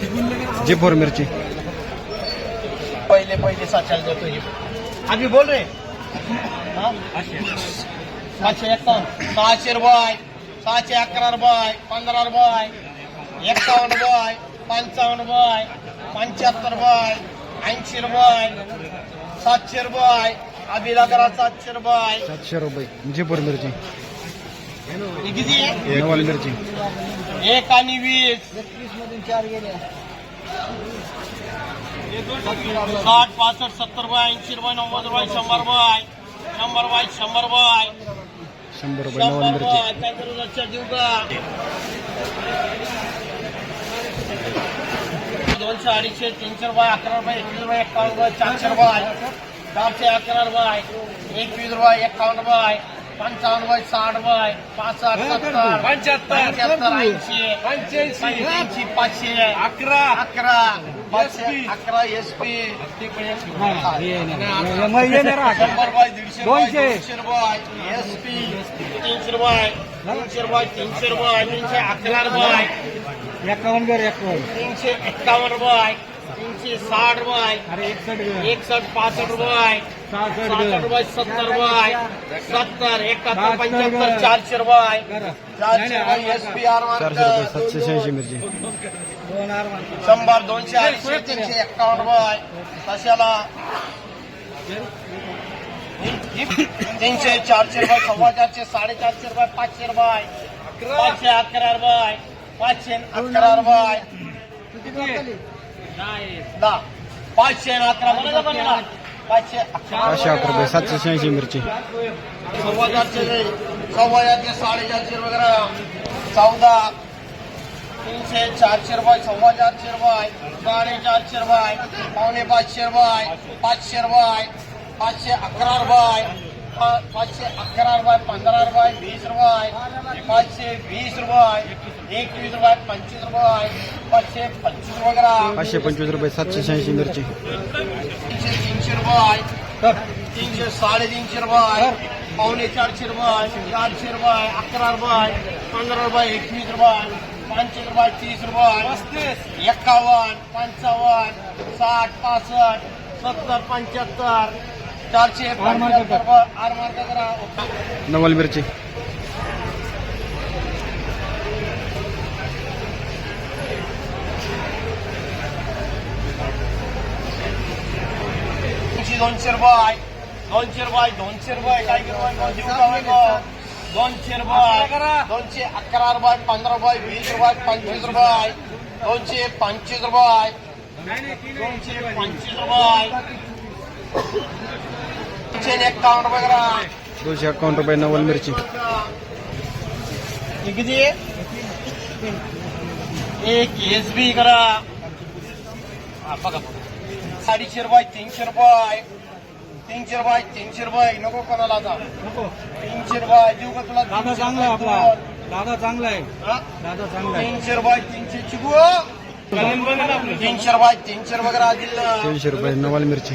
जी four मिरची। पहिले पहिले सातशे देतो हे. आम्ही बोल रे. हा? सातशे एक्कावन्न सहाशे रुपये सहाशे अकरा रुपये पंधरा रुपये एक्कावन्न रुपये पंचावन्न रुपये पंच्याहत्तर रुपये ऐंशी रुपये सातशे रुपये अभिला करा सातशे रुपये सातशे रुपये. जी फोर मिरची किती नवल मिरची. एक आणि वीस. साठ पासष्ट सत्तर रुपये ऐंशी रुपये नव्वद रुपये शंभर रुपये शंभर रुपये शंभर रुपये शंभर रुपये. शंभर काय करू? लक्षात देऊ का? दोनशे अडीचशे तीनशे रुपये अकरा रुपये एकवीस रुपये एकावन्न रुपये चारशे रुपये. चारशे अकरा रुपये. एकवीस रुपये एकावन्न रुपये. पंचावन्न रुपये साठ रुपये पासष्ट सत्तर पंच्याहत्तर ऐंशी पंच्याऐंशी पाचशे अकरा अकरा पाचशे अकरा एस पी शंभर रुपये दीडशे दोनशे रुपये एस पी तीनशे रुपये तीनशे रुपये तीनशे रुपये तीनशे अकरा रुपये एकावन्न एकावन्न तीनशे एक्कावन्न रुपये तीनशे साठ रुपये अरे एकसठ एकसष्ट पासष्ट रुपये सहासष्ट साठ कर रुपये सत्तर रुपये सत्तर एकाहत्तर पंच्याहत्तर. चारशे रुपये करा चारशे रुपये एस पी आर चारशे रुपये सातशे शहाऐंशी मिरची. दोन आर शंभर दोनशे अडीचशे तीनशे एक्कावन्न रुपये तशाला तीनशे चारशे रुपये सव्वा चारशे साडेचारशे रुपये पाचशे रुपये पाचशे अकरा रुपये पाचशे अकरा रुपये दहा पाचशे आणि अकरा पण पाचशे अकरा पाचशे अकरा रुपये सातशे शहाऐंशी मिरची सव्वा चारशे सव्वा चारशे साडेचारशे वगैरे चौदा तीनशे चारशे रुपये सव्वा चारशे रुपये साडेचारशे रुपये पावणे पाचशे रुपये पाचशे रुपये पाचशे अकरा रुपये पाचशे अकरा रुपये पंधरा रुपये वीस रुपये पाचशे वीस रुपये एकवीस रुपये पंचवीस रुपये पाचशे पंचवीस वगैरे पाचशे पंचवीस रुपये सातशे शहाऐंशी मिरची तीनशे तीनशे रुपये तीनशे साडेतीनशे रुपये पावणे चारशे रुपये चारशे रुपये अकरा रुपये पंधरा रुपये एकवीस रुपये पंचवीस रुपये तीस रुपये एक्कावन्न पंचावन्न साठ पासष्ट सत्तर पंच्याहत्तर चारशे पंच्याहत्तर रुपये आर मार्क करा नवल मिरची दोनशे रुपये. दोनशे रुपये दोनशे रुपये. काय रुपये दोनशे रुपये. दोनशे अकरा रुपये पंधरा रुपये वीस रुपये पंचवीस रुपये. दोनशे पंचवीस रुपये. दोनशे पंचवीस रुपये. दोनशे एक्कावन्न रुपये करा. दोनशे रुपये नवल मिरची. किती? एक एस बी करा. बघा. अडीचशे रुपये तीनशे रुपये तीनशे रुपये तीनशे रुपये नको कोणाला आता. तीनशे रुपये देऊ का तुला दादा तीनशे चांगला आहे रुपये आपला. दोन? दादा चांगला आहे. हा? दादा चांगला आहे. तीनशे रुपये तीनशे चिकू तीनशे रुपये तीनशे रुपये करा दिलं तीनशे रुपये नवल मिरची.